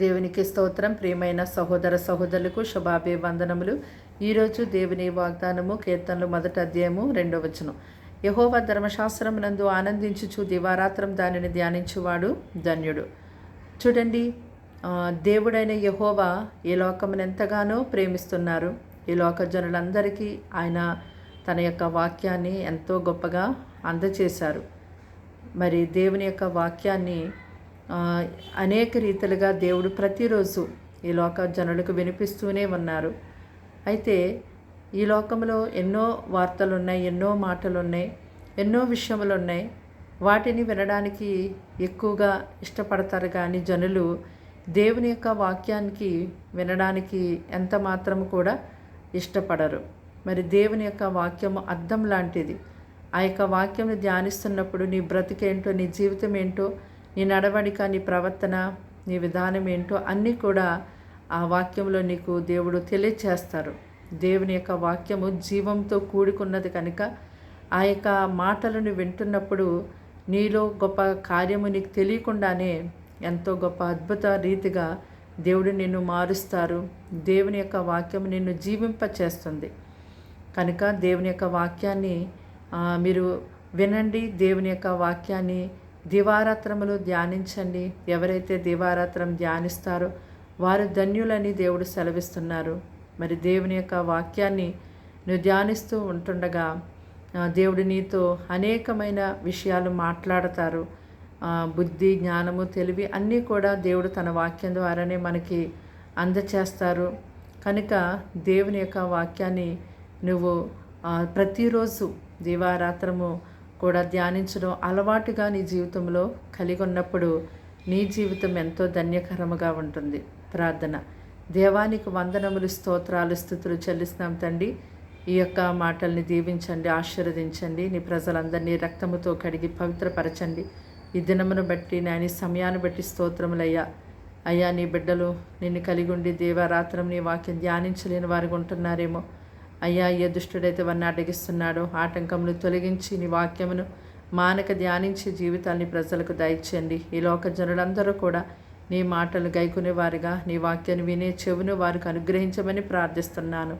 దేవునికి స్తోత్రం. ప్రియమైన సహోదర సహోదరులకు శుభాభివందనములు ఈరోజు దేవుని వాగ్దానము కీర్తనలు మొదటి అధ్యాయము రెండవ వచనం. యహోవ ధర్మశాస్త్రం నందు ఆనందించుచు దివారాత్రం దానిని ధ్యానించువాడు ధన్యుడు. చూడండి దేవుడైన యహోవ ఈ లోకమును ఎంతగానో ప్రేమిస్తున్నారు. ఈ లోక జనులందరికీ ఆయన తన యొక్క వాక్యాన్ని ఎంతో గొప్పగా అందచేశారు. మరి దేవుని యొక్క వాక్యాన్ని అనేక రీతిలుగా దేవుడు ప్రతిరోజు ఈ లోక జనులకు వినిపిస్తూనే ఉన్నారు. అయితే ఈ లోకంలో ఎన్నో వార్తలు ఉన్నాయి ఎన్నో మాటలు ఉన్నాయి ఎన్నో విషయములు ఉన్నాయి వాటిని వినడానికి ఎక్కువగా ఇష్టపడతారు కానీ జనులు దేవుని యొక్క వాక్యానికి వినడానికి ఎంత మాత్రం కూడా ఇష్టపడరు. మరి దేవుని యొక్క వాక్యము అర్థం లాంటిది. ఆ యొక్క వాక్యం ధ్యానిస్తున్నప్పుడు నీ బ్రతికేంటో నీ జీవితం ఏంటో నీ నడవడిక నీ ప్రవర్తన నీ విధానం ఏంటో అన్నీ కూడా ఆ వాక్యంలో నీకు దేవుడు తెలియచేస్తారు. దేవుని యొక్క వాక్యము జీవంతో కూడుకున్నది కనుక ఆ యొక్క మాటలను వింటున్నప్పుడు నీలో గొప్ప కార్యము నీకు తెలియకుండానే ఎంతో గొప్ప అద్భుత రీతిగా దేవుడు నిన్ను మారుస్తారు. దేవుని యొక్క వాక్యం నిన్ను జీవింపచేస్తుంది. కనుక దేవుని యొక్క వాక్యాన్ని మీరు వినండి. దేవుని యొక్క వాక్యాన్ని దివారాత్రములు ధ్యానించండి. ఎవరైతే దివారాత్రం ధ్యానిస్తారో వారు ధన్యులని దేవుడు సెలవిస్తున్నారు. మరి దేవుని యొక్క వాక్యాన్ని నువ్వు ధ్యానిస్తూ ఉంటుండగా దేవుడు నీతో అనేకమైన విషయాలు మాట్లాడతారు. బుద్ధి జ్ఞానము తెలివి అన్నీ కూడా దేవుడు తన వాక్యం ద్వారానే మనకి అందచేస్తారు. కనుక దేవుని యొక్క వాక్యాన్ని నువ్వు ప్రతిరోజు దివారాత్రము కూడా ధ్యానించడం అలవాటుగా నీ జీవితంలో కలిగి ఉన్నప్పుడు నీ జీవితం ఎంతో ధన్యకరముగా ఉంటుంది. ప్రార్థన. దేవానికి వందనములు స్తోత్రాలు స్థుతులు చెల్లిస్తున్నాం తండ్రి. ఈ యొక్క మాటల్ని దీవించండి ఆశీర్వదించండి. నీ ప్రజలందరినీ రక్తముతో కడిగి పవిత్రపరచండి. ఈ దినమును బట్టి నాని సమయాన్ని బట్టి స్తోత్రములయ్యా. అయ్యా నీ బిడ్డలు నిన్ను కలిగి ఉండి దేవారాత్రం నీ వాక్యం ధ్యానించలేని వారికి ఉంటున్నారేమో. అయ్యా ఏ దుష్టుడైతే వారిని అడ్డగిస్తున్నాడో ఆటంకములు తొలగించి నీ వాక్యమును మానక ధ్యానించి జీవితాన్ని ప్రజలకు దయచేయండి. ఈ లోక జనులందరూ కూడా నీ మాటలు గైకునేవారుగా నీ వాక్యాన్ని వినే చెవును వారికి అనుగ్రహించమని ప్రార్థిస్తున్నాను.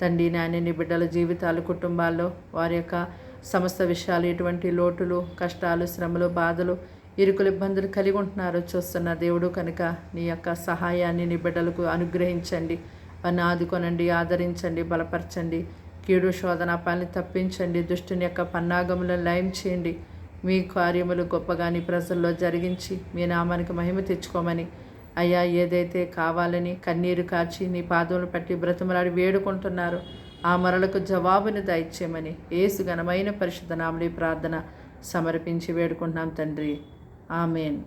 తండ్రి నాయన నీ బిడ్డల జీవితాలు కుటుంబాల్లో వారి యొక్క సమస్త విషయాలు ఎటువంటి లోటులు కష్టాలు శ్రమలు బాధలు ఇరుకులు ఇబ్బందులు కలిగి ఉంటున్నారో చూస్తున్న దేవుడు కనుక నీ యొక్క సహాయాన్ని నీ బిడ్డలకు అనుగ్రహించండి. వారిని ఆదుకొనండి ఆదరించండి బలపరచండి. కీడు శోధన పని తప్పించండి. దుష్టుని యొక్క పన్నాగములను లయం చేయండి. మీ కార్యములు గొప్పగాని ప్రజల్లో జరిగించి మీ నామానికి మహిమ తెచ్చుకోమని. అయ్యా ఏదైతే కావాలని కన్నీరు కార్చి నీ పాదములు పట్టి బ్రతిమలాడి వేడుకుంటున్నారో ఆ మరలకు జవాబుని దయచేయమని ఏసు ఘనమైన పరిశుద్ధ నామలి ప్రార్థన సమర్పించి వేడుకుంటున్నాం తండ్రి. ఆమెన్.